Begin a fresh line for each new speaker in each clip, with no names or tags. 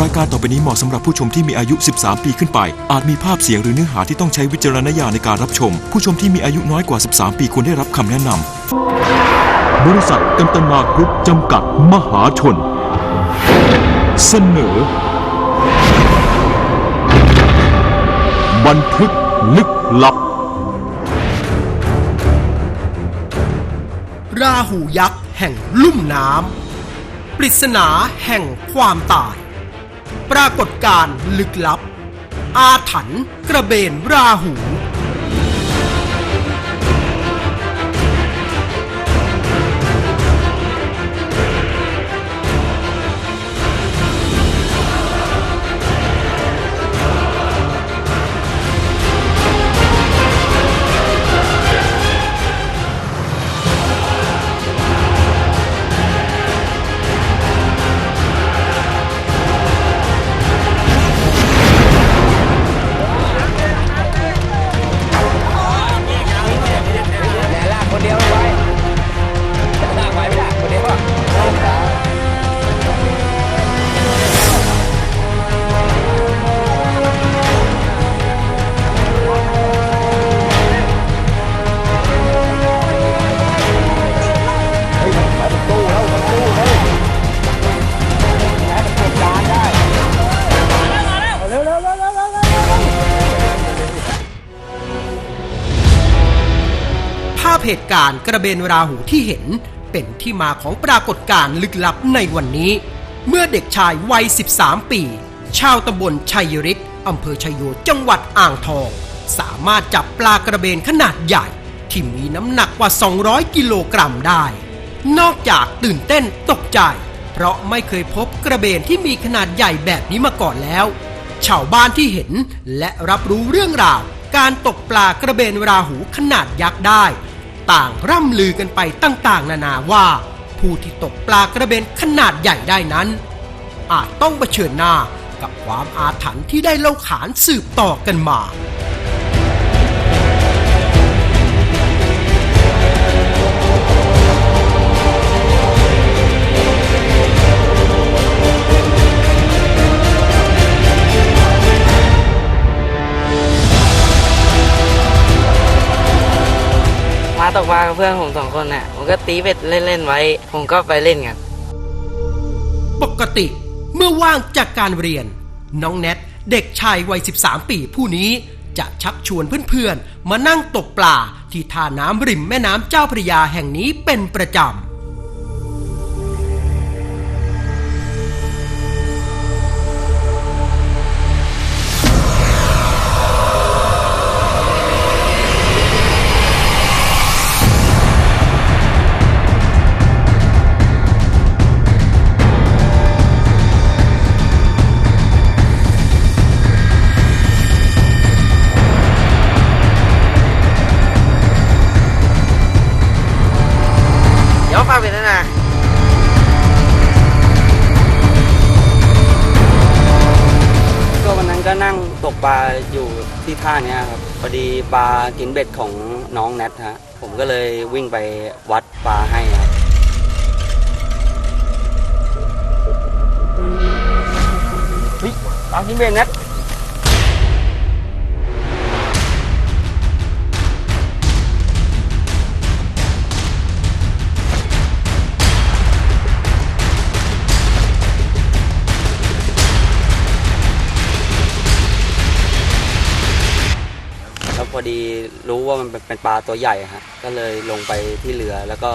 รายการต่อไปนี้เหมาะสำหรับผู้ชมที่มีอายุ 13 ปีขึ้นไป อาจมีภาพเสียงหรือเนื้อหาที่ต้องใช้วิจารณญาณในการรับชม ผู้ชมที่มีอายุน้อยกว่า 13 ปีควรได้รับคำแนะนำ บริษัทกันตนากรุ๊ปจำกัดมหาชน เสนอ บันทึกลึกลับ
ราหูยักษ์แห่งลุ่มน้ำปริศนาแห่งความตาย ปรากฏการณ์ลึกลับ อาถรรพ์กระเบนราหู
กา
รกระเบนราหูที่เห็น เป็นที่มาของปรากฏการณ์ลึกลับในวันนี้ เมื่อเด็กชายวัย 13 ปี ชาวตำบลชัยฤทธิ์อำเภอชัยโยจังหวัดอ่างทอง สามารถจับปลากระเบนขนาดใหญ่ ที่มีน้ำหนักกว่า 200 กิโลกรัมได้ นอกจากตื่นเต้นตกใจ เพราะไม่เคยพบกระเบนที่มีขนาดใหญ่แบบนี้มาก่อนแล้วชาวบ้านที่เห็นและรับรู้เรื่องราว การตกปลากระเบนราหูขนาดยักษ์ได้ ต่างร่ำลือกันไปต่างๆ นานาว่า ผู้ที่ตกปลากระเบนขนาดใหญ่ได้นั้น อาจต้องเผชิญหน้ากับความอาถรรพ์ที่ได้เล่าขานสืบต่อกันมา
ตกปลากับเพื่อนผมสองคนน่ะผมก็ตีเบ็ดเล่นๆไว้ ผมก็ไปเล่นกัน
ปกติเมื่อว่างจากการเรียน น้องแนทเด็กชายวัย 13 ปีผู้นี้จะชักชวนเพื่อนๆ มานั่งตกปลาที่ท่าน้ำริมแม่น้ำเจ้าพระยาแห่งนี้เป็นประจำ
ท่าเนี้ยครับพอดีปลากินเบ็ดของน้องแนทฮะผมก็เลยวิ่งไปวัดปลาให้ครับเฮ้ยปลากินเบ็ดแนท รู้ว่ามันเป็นเป็นปลาตัวใหญ่ฮะก็เลยลงไปที่เรือแล้วก็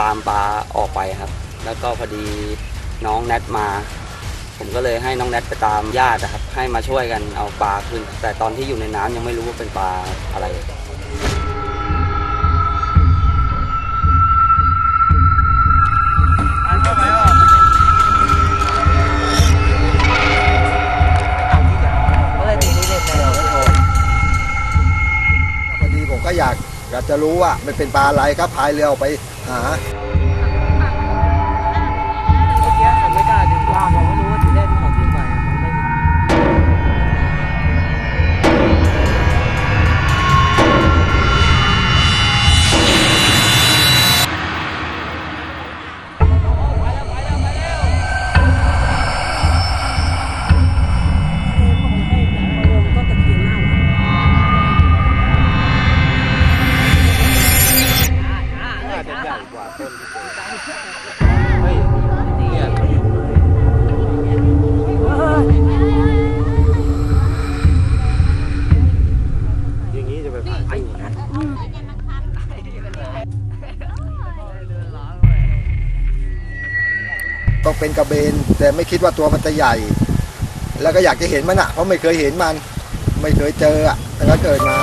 ตามปลาออกไปครับ แล้วก็พอดีน้องแนทมา ผมก็เลยให้น้องแนทไปตามญาตินะครับ ให้มาช่วยกันเอาปลาขึ้น แต่ตอนที่อยู่ในน้ำยังไม่รู้ว่าเป็นปลาอะไร
จะรู้ว่ามันเป็นปลาอะไรครับพายเรือออกไปหา
ย่างี้จะไปผ่านตู้นะต้อง
เป็นกระเบน แต่ไม่คิดว่าตัวมันจะใหญ่ แล้วก็อยากจะเห็นมันอะ เพราะไม่เคยเห็นมัน ไม่เคยเจออะตั้งแต่เกิดมา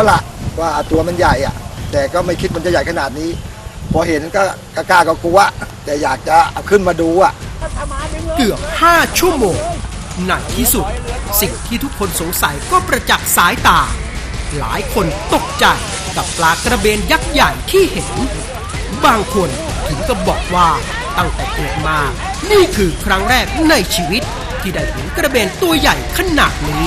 แล้วล่ะว่าตัวมันใหญ่อะแต่ก็ไม่คิดมันจะใหญ่ขนาดนี้ พอเห็นก็กล้าก็กลัวแต่อยากจะเอาขึ้นมาดูอะ
เกือบ5ชั่วโมงในที่สุด สิ่งที่ทุกคนสงสัยก็ประจักษ์สายตา หลายคนตกใจกับปลากระเบนยักษ์ใหญ่ที่เห็น บางคนถึงกับบอกว่าตั้งแต่เกิดมา นี่คือครั้งแรกในชีวิตที่ได้เห็นกระเบนตัวใหญ่ขนาดนี้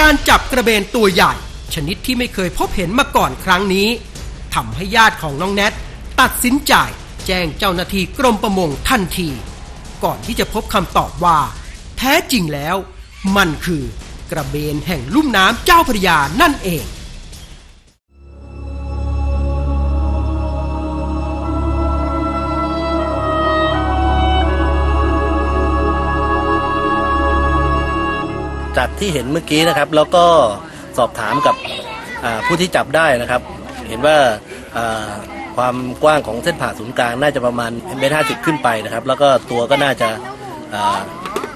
การจับกระเบนตัวใหญ่ ชนิดที่ไม่เคยพบเห็นมาก่อนครั้งนี้ทำให้ญาติของน้องแนทตัดสินใจแจ้งเจ้าหน้าที่กรมประมงทันที ก่อนที่จะพบคำตอบว่า แท้จริงแล้ว มันคือกระเบนแห่งลุ่มน้ำเจ้าพระยานั่นเอง
ที่เห็นเมื่อกี้นะครับ แล้วก็สอบถามกับผู้ที่จับได้นะครับ เห็นว่าความกว้างของเส้นผ่าศูนย์กลางน่าจะประมาณเมตรห้าสิบขึ้นไปนะครับ แล้วก็ตัวก็น่าจะ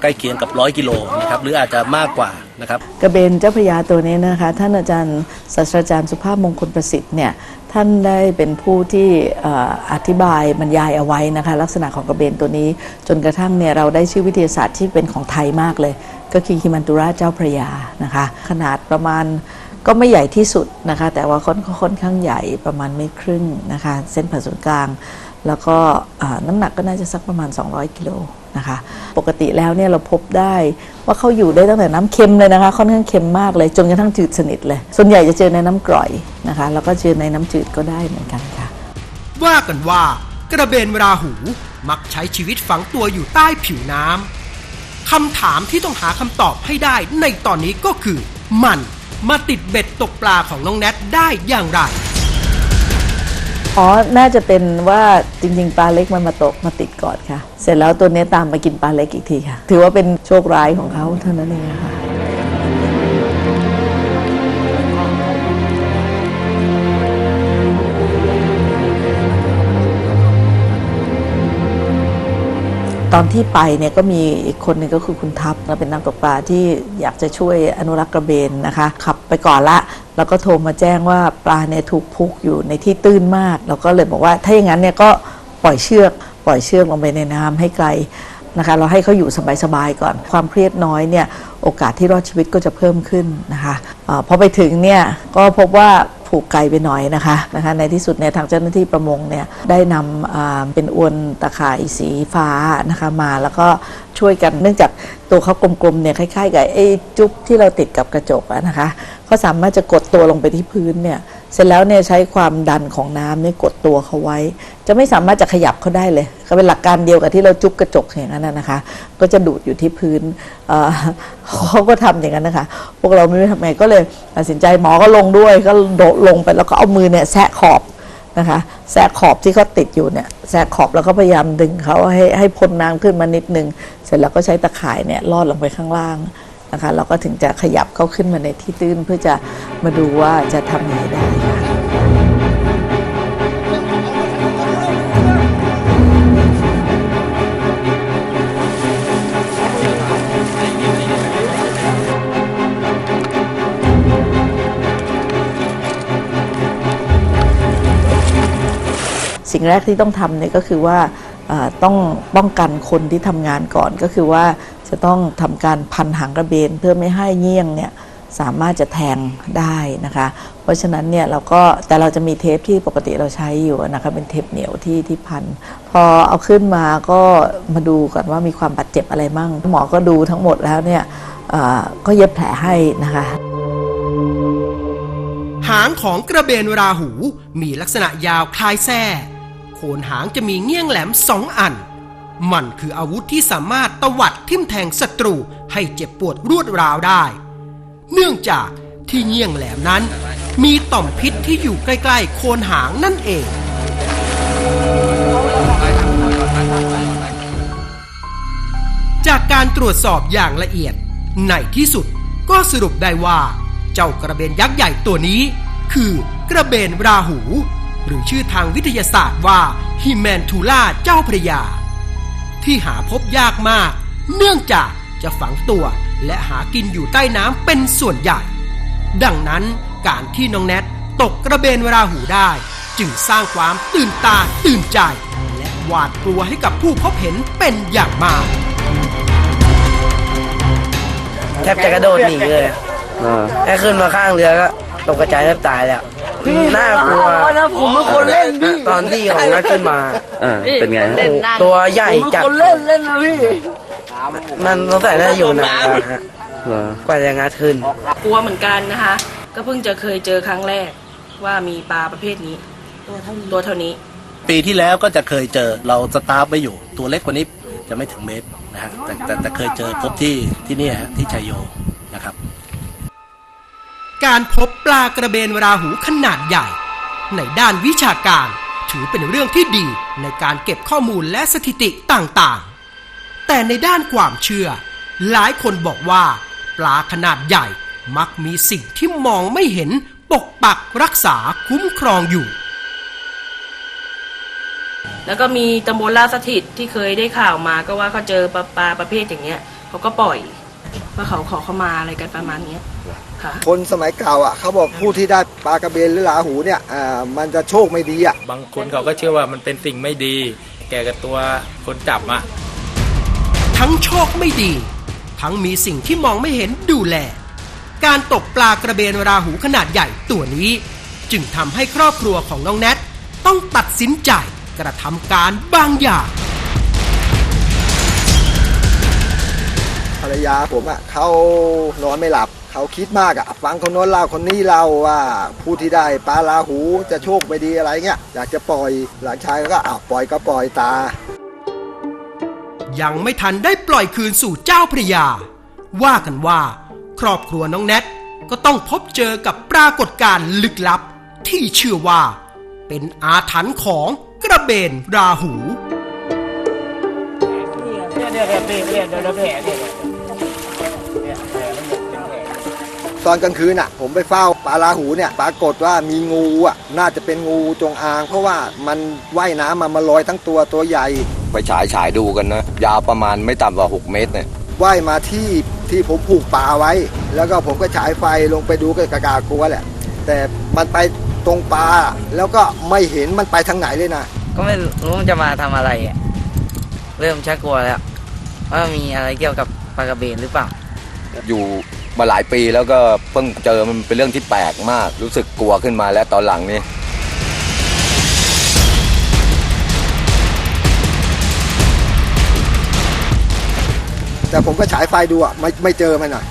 ใกล้เคียงกับร้อยกิโลนะครับหรืออาจจะมากกว่านะครับ
กระเบนเจ้าพระยาตัวนี้นะคะ ท่านอาจารย์ศาสตราจารย์สุภาพมงคลประสิทธิ์เนี่ยท่านได้เป็นผู้ที่อธิบายบรรยายเอาไว้นะคะ ลักษณะของกระเบนตัวนี้ จนกระทั่งเนี่ยเราได้ชื่อวิทยาศาสตร์ที่เป็นของไทยมากเลย ก็คือฮิมันตุราเจ้าพระยานะคะ ขนาดประมาณก็ไม่ใหญ่ที่สุดนะคะ แต่ว่าค่อนข้างใหญ่ประมาณเมตรครึ่งนะคะ เส้นผ่าศูนย์กลาง แล้วก็น้ำหนักก็น่าจะสักประมาณ 200 กิโลนะคะ ปกติแล้วเนี่ยเราพบได้ว่าเขาอยู่ได้ตั้งแต่น้ำเค็มเลยนะคะค่อนข้างเค็มมากเลยจนกระทั่งจืดสนิทเลย ส่วนใหญ่จะเจอในน้ำกร่อยนะคะ แล้วก็เจอในน้ำจืดก็ได้เหมือนกันค่ะ
ว่ากันว่ากระเบนราหูมักใช้ชีวิตฝังตัวอยู่ใต้ผิวน้ำคำถามที่ต้องหาคำตอบให้ได้ในตอนนี้ก็คือ มันมาติดเบ็ดตกปลาของน้องแนทได้อย่างไร
อ๋อ น่าจะเป็นว่าจริงๆ ปลาเล็กมันมาตกมาติดกอดค่ะ เสร็จแล้วตัวนี้ตามมากินปลาเล็กอีกทีค่ะ ถือว่าเป็นโชคร้ายของเขาเท่านั้นเองค่ะ ตอนที่ไปเนี่ยก็มีอีกคนหนึ่งก็คือคุณทัพเป็นนักตกปลาที่อยากจะช่วยอนุรักษ์กระเบนนะคะขับไปก่อนละแล้วก็โทรมาแจ้งว่าปลาเนี่ยถูกพุกอยู่ในที่ตื้นมากแล้วก็เลยบอกว่าถ้าอย่างนั้นเนี่ยก็ปล่อยเชือก ปล่อยเชือกลงไปในน้ำให้ไกลนะคะ เราให้เขาอยู่สบายๆก่อน ความเครียดน้อยเนี่ยโอกาสที่รอดชีวิตก็จะเพิ่มขึ้นนะคะอพอไปถึงเนี่ยก็พบว่า ผูกไกลไปหน่อยนะคะนะคะ ในที่สุดเนี่ยทางเจ้าหน้าที่ประมงเนี่ยได้นำเป็นอวนตะข่ายสีฟ้านะคะมาแล้วก็ช่วยกันเนื่องจากตัวเขากลมๆเนี่ยคล้ายๆกับไอ้จุ๊บที่เราติดกับกระจกนะคะเขาสามารถจะกดตัวลงไปที่พื้นเนี่ย เสร็จแล้วเนี่ยใช้ความดันของน้ำเนี่ยกดตัวเขาไว้ จะไม่สามารถจะขยับเขาได้เลย ก็เป็นหลักการเดียวกับที่เราจุ๊บกระจกอย่างนั้นนะคะ ก็จะดูดอยู่ที่พื้นเเขาก็ทำอย่างนั้นนะคะ พวกเราไม่รู้ทำไงก็เลยตัดสินใจหมอก็ลงด้วยก็โดดลงไปแล้วก็เอามือเนี่ยแซะขอบนะคะแซะขอบที่เขาติดอยู่เนี่ยแซะขอบแล้วก็พยายามดึงเขาให้ให้พ้นน้ำขึ้นมานิดนึง เสร็จแล้วก็ใช้ตะข่ายเนี่ยลอดลงไปข้างล่างะคะ เราก็ถึงจะขยับเข้าขึ้นมาในที่ตื้นเพื่อจะมาดูว่าจะทำยังไงได้ค่ะสิ่งแรกที่ต้องทำเนี่ยก็คือว่าต้องป้องกันคนที่ทำงานก่อนก็คือว่า จะต้องทำการพันหางกระเบนเพื่อไม่ให้เงี้ยงเนี่ยสามารถจะแทงได้นะคะ เพราะฉะนั้นเนี่ยเราก็แต่เราจะมีเทปที่ปกติเราใช้อยู่นะคะเป็นเทปเหนียวที่ที่พัน พอเอาขึ้นมาก็มาดูก่อนว่ามีความบาดเจ็บอะไรมั่งหมอก็ดูทั้งหมดแล้วเนี่ยก็เย็บแผลให้นะคะ
หางของกระเบนราหูมีลักษณะยาวคล้ายแส้โคนหางจะมีเงี้ยงแหลมสองอัน มันคืออาวุธที่สามารถตวัดทิ่มแทงศัตรูให้เจ็บปวดรวดราวได้ เนื่องจากที่เงี้ยงแหลมนั้น มีต่อมพิษที่อยู่ใกล้ๆโคนหางนั่นเอง จากการตรวจสอบอย่างละเอียด ในที่สุดก็สรุปได้ว่า เจ้ากระเบนยักษ์ใหญ่ตัวนี้ คือกระเบนราหู หรือชื่อทางวิทยาศาสตร์ว่าฮิแมนทูล่าเจ้าพระยา ที่หาพบยากมาก เนื่องจากจะฝังตัวและหากินอยู่ใต้น้ำเป็นส่วนใหญ่ ดังนั้นการที่น้องแนทตกกระเบนราหูได้ จึงสร้างความตื่นตาตื่นใจ และหวาดกลัวให้กับผู้พบเห็นเป็นอย่างมาก
แทบจะกระโดดหนีเลยอะแค่ขึ้นมาข้างเรือก็ตกกระจายแทบตายแล้ว น่ากลัวผมเป็นคนเล่นพี่ตอนที่ของนัดขึ้นมา
เออเป็นไงฮะ
ตัวใหญ่จัดคนเล่นเล่นนะพี่มันสงสัยน่าจะอยู่นานนะฮะ
เหรอก
ว่าจะงัดขึ้น
กลัวเหมือนกันนะคะ ก็เพิ่งจะเคยเจอครั้งแรกว่ามีปลาประเภทนี้ ตัวเท่านี้
ปีที่แล้วก็จะเคยเจอเราสตาร์ฟไว้อยู่ ตัวเล็กกว่านี้จะไม่ถึงเมตรนะฮะแต่แต่แต่เคยเจอพบที่ที่เนี่ยฮะที่ชัยโยนะครับ
การพบปลากระเบนราหูขนาดใหญ่ ในด้านวิชาการถือเป็นเรื่องที่ดีในการเก็บข้อมูลและสถิติต่างๆ แต่ในด้านความเชื่อ หลายคนบอกว่า ปลาขนาดใหญ่มักมีสิ่งที่มองไม่เห็นปกปักรักษาคุ้มครองอยู่
แล้วก็มีตำบลลาดสถิตที่เคยได้ข่าวมาก็ว่าเขาเจอปลาปลาประเภทอย่างเงี้ยเขาก็ปล่อยว่าเขาขอเข้ามาอะไรกันประมาณเนี้ย ค่ะ
คนสมัยเก่าอะเขาบอกผู้ที่ได้ปลากระเบนหรือลาหูเนี่ยอ่ามันจะโชคไม่ดีอะ
บางคนเขาก็เชื่อว่ามันเป็นสิ่งไม่ดี แก่กับตัวคนจับอะ
ทั้งโชคไม่ดี ทั้งมีสิ่งที่มองไม่เห็นดูแล การตกปลากระเบนราหูขนาดใหญ่ตัวนี้ จึงทำให้ครอบครัวของน้องแนทต้องตัดสินใจกระทำการบางอย่าง
ภรรยาผมอะเขานอนไม่หลับ เขาคิดมากอะฟังคนโน้นเล่าคนนี้เล่าว่าผู้ที่ได้ปลาลาหูจะโชคไม่ดีอะไรเงี้ยอยากจะปล่อยหลานชายก็อะปล่อยก็ปล่อยตา
ยังไม่ทันได้ปล่อยคืนสู่เจ้าพระยา ว่ากันว่า ครอบครัวน้องแนทก็ต้องพบเจอกับปรากฏการณ์ลึกลับ ที่เชื่อว่า เป็นอาถรรพ์ของกระเบนราหูเนี่ยเนี่ยเนี่ยเนี่ยเนี่ยเนี่ย
ตอนกลางคืนอะ ผมไปเฝ้าปลาลาหูเนี่ยปรากฏว่ามีงูอะน่าจะเป็นงูจงอาง เพราะว่ามันว่ายน้ำมามาลอยทั้งตัวตัวใหญ่
ไปฉายฉายดูกันนะ ยาวประมาณไม่ต่ำกว่า 6 เมตรเนี่ย
ว่ายมาที่ที่ผมผูกปลาไว้ แล้วก็ผมก็ฉายไฟลงไปดูก็กากากลัวแหละ แต่มันไปตรงปลาแล้วก็ไม่เห็นมันไปทางไหนเลยนะ
ก็ไม่รู้มันจะมาทำอะไรอะเริ่มชักกลัวแล้วว่ามีอะไรเกี่ยวกับปลากระเบนหรือเปล่า
อยู่ มาหลายปีแล้วก็เพิ่งเจอมันเป็นเรื่องที่แปลกมาก รู้สึกกลัวขึ้นมาแล้วตอนหลังนี่
แต่ผมก็ฉายไฟดูอะไม่ไม่เจอมันอะ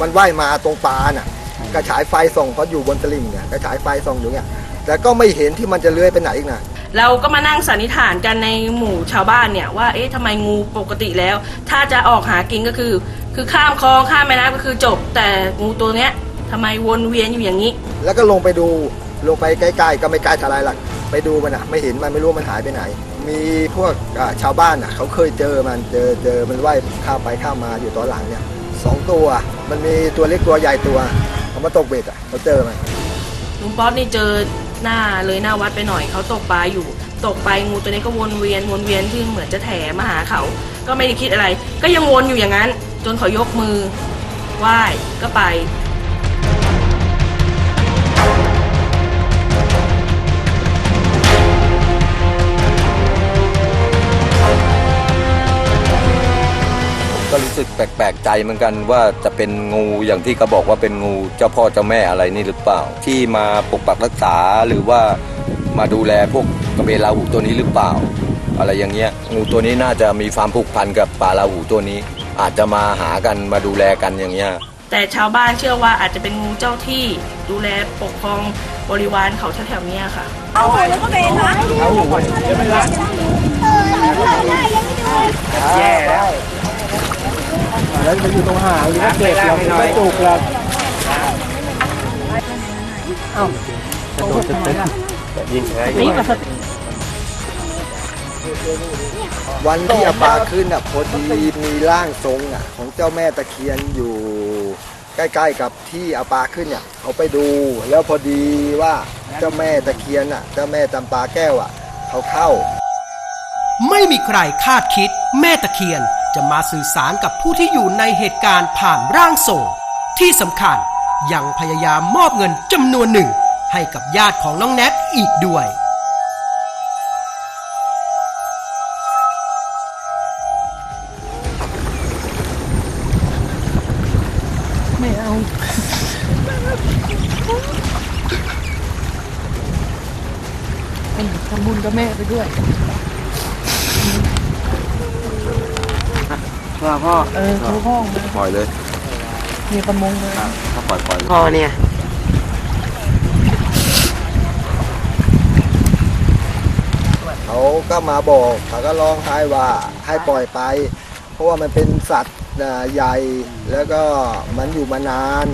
มันว่ายมาตรงปลาน่ะก็ฉายไฟส่องเพราะอยู่บนตลิ่งเนี่ยก็ฉายไฟส่องอยู่เนี่ยแต่ก็ไม่เห็นที่มันจะเลื้อยไปไหนอีกนะ
เราก็มานั่งสันนิษฐานกันในหมู่ชาวบ้านเนี่ยว่าเอ๊ะทำไมงูปกติแล้ว ถ้าจะออกหากินก็คือ คือข้ามคลองข้ามแม่น้ำก็คือจบ แต่งูตัวเนี้ยทำไมวนเวียนอยู่อย่างนี้
แล้วก็ลงไปดูลงไปใกล้ๆก็ไม่ใกล้เท่าไรหรอกไปดูมันอะไม่เห็นมันไม่รู้มันหายไปไหน มีพวกอ่าชาวบ้านอะเขาเคยเจอมันเจอเจอมันว่ายข้ามไปข้ามมาอยู่ตอนหลังเนี่ยสองตัว มันมีตัวเล็กตัวใหญ่ตัวเขามาตกเบ็ดอะเขาเจอมัน
ลุงป๊อตนี่เจอหน้าเลยหน้าวัดไปหน่อยเขาตกปลาอยู่ ตกไปงูตัวนี้ก็วนเวียนวนเวียนที่เหมือนจะแถมาหาเขา ก็ไม่ได้คิดอะไร ก็ยังวนอยู่อย่างนั้น จนเขายกมือไหว้ก็ไป ก็รู้สึก
แปลกๆใจเหมือนกันว่าจะเป็นงูอย่างที่เขาบอกว่าเป็นงูเจ้าพ่อเจ้าแม่อะไรนี่หรือเปล่า ที่มาปกปักรักษาหรือว่ามาดูแลพวกกระเบนลาหูตัวนี้หรือเปล่า อะไรอย่างเงี้ยงูตัวนี้น่าจะมีความผูกพันกับปลาลาหูตัวนี้ อาจจะมาหากันมาดูแลกันอย่างเงี้ย
แต่ชาวบ้านเชื่อว่าอาจจะเป็นงูเจ้าที่ดูแลปกครองบริวารเขาแถวๆเนี้ยค่ะ
แย่แล้วแล้วมันอยู่ตรงหางหรือว่าเก็บเราไม่จุกเรา
วันที่อาปาขึ้นอะพอดีมีร่างทรงอะของเจ้าแม่ตะเคียนอยู่ใกล้ๆกับที่อาปาขึ้นเนี่ยเขาไปดู แล้วพอดีว่าเจ้าแม่ตะเคียนอะเจ้าแม่จำปาแก้วอะเขาเข้า
ไม่มีใครคาดคิด แม่ตะเคียนจะมาสื่อสารกับผู้ที่อยู่ในเหตุการณ์ผ่านร่างทรงที่สำคัญยังพยายามมอบเงินจำนวนหนึ่ง ให้กับญาติของน้องแนทอีกด้วย
ทำบุญกับแม่ไปด้วย
พ่อ
เออทุกห้องเลย
ปล่อยเลย
มีประมงเลย
ถ้าปล่อยปล่อย
พ่อเนี่ย
เขาก็มาบอกเขาก็ร้องไห้ว่าให้ปล่อยไป เพราะว่ามันเป็นสัตว์อ่า ใหญ่แล้วก็มันอยู่มานาน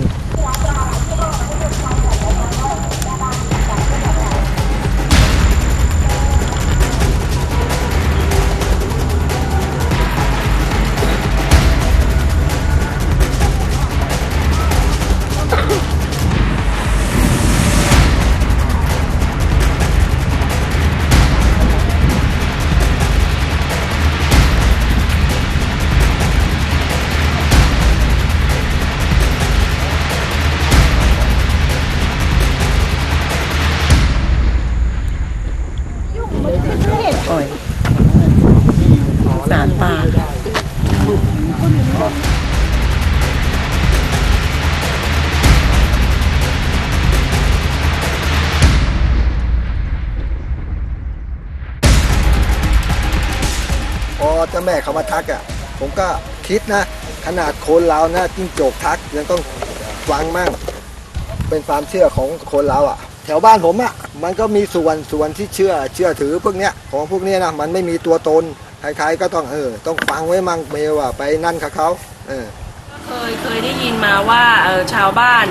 แม่เขามาทักอะผมก็คิดนะ ขนาดคนเรานะจิ้งจกทักยังต้องฟังมั่งเป็นความเชื่อของคนเราอะ แถวบ้านผมอะมันก็มีส่วนส่วนที่เชื่อเชื่อถือพวกเนี้ยของพวกเนี้ยนะมันไม่มีตัวตนใครๆก็ต้องเออต้องฟังไว้มั่งเมลอะไปนั่นกับเขาเออ
เคยเคยได้ยินมาว่าเออชาวบ้าน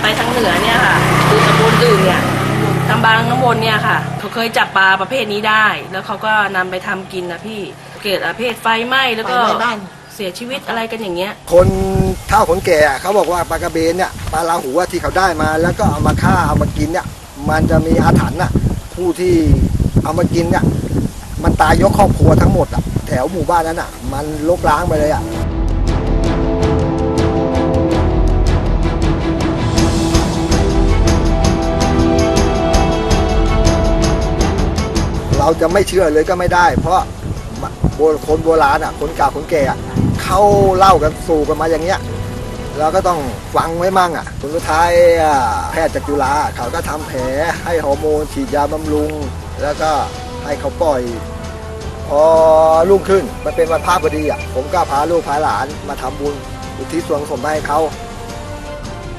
ไปทางเหนือเนี่ยค่ะคือตำบลอื่นเนี่ย ตำบางน้ำวนเนี่ยค่ะเขาเคยจับปลาประเภทนี้ได้ แล้วเขาก็นำไปทำกินนะพี่เกิดประเภทไฟไหม้แล้วก็เสียชีวิตอะไรกันอย่างเงี้ย
คนเฒ่าคนแก่อะเขาบอกว่าปลากระเบนเนี่ยปลาลาหูอะที่เขาได้มา แล้วก็เอามาฆ่าเอามากินเนี่ยมันจะมีอาถรรพ์น่ะผู้ที่เอามากินเนี่ยมันตายยกครอบครัวทั้งหมดอะแถวหมู่บ้านนั้นอะมันลบล้างไปเลยอะ เราจะไม่เชื่อเลยก็ไม่ได้ เพราะคนโบราณอะคนเก่าคนแก่อะเขาเล่ากันสู่กันมาอย่างเงี้ยเราก็ต้องฟังไว้มั่งอะสุดท้ายแพทย์จากจุฬาเขาก็ทำแผลให้ฮอร์โมนฉีดยาบำรุง แล้วก็ให้เขาปล่อยพอรุ่งขึ้นมันเป็นวันพระพอดีอะผมก็พาลูกพาหลานมาทำบุญอุทิศส่วนกุศลให้เขา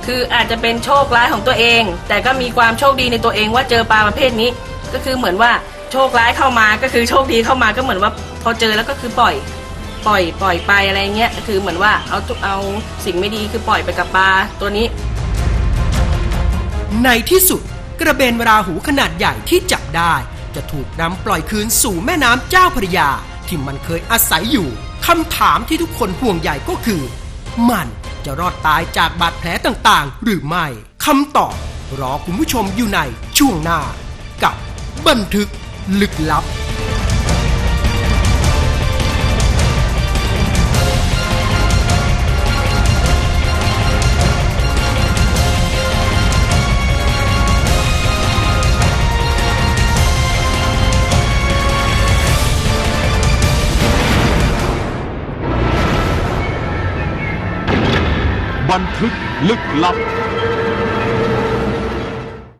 คืออาจจะเป็นโชคร้ายของตัวเอง แต่ก็มีความโชคดีในตัวเองว่าเจอปลาประเภทนี้ ก็คือเหมือนว่า โชคร้ายเข้ามาก็คือโชคดีเข้ามาก็เหมือนว่าพอเจอแล้วก็คือปล่อย ปล่อยปล่อยไปอะไรเงี้ยคือเหมือนว่าเอาเอาสิ่งไม่ดีคือปล่อยไปกับปลาตัวนี้
ในที่สุดกระเบนราหูขนาดใหญ่ที่จับได้ จะถูกนำปล่อยคืนสู่แม่น้ำเจ้าพระยา ที่มันเคยอาศัยอยู่คำถามที่ทุกคนห่วงใหญ่ก็คือ มันจะรอดตายจากบาดแผลต่างๆ หรือไม่คำตอบรอคุณผู้ชมอยู่ในช่วงหน้า กับบันทึก ลึกลับ
บันทึกลึกลับ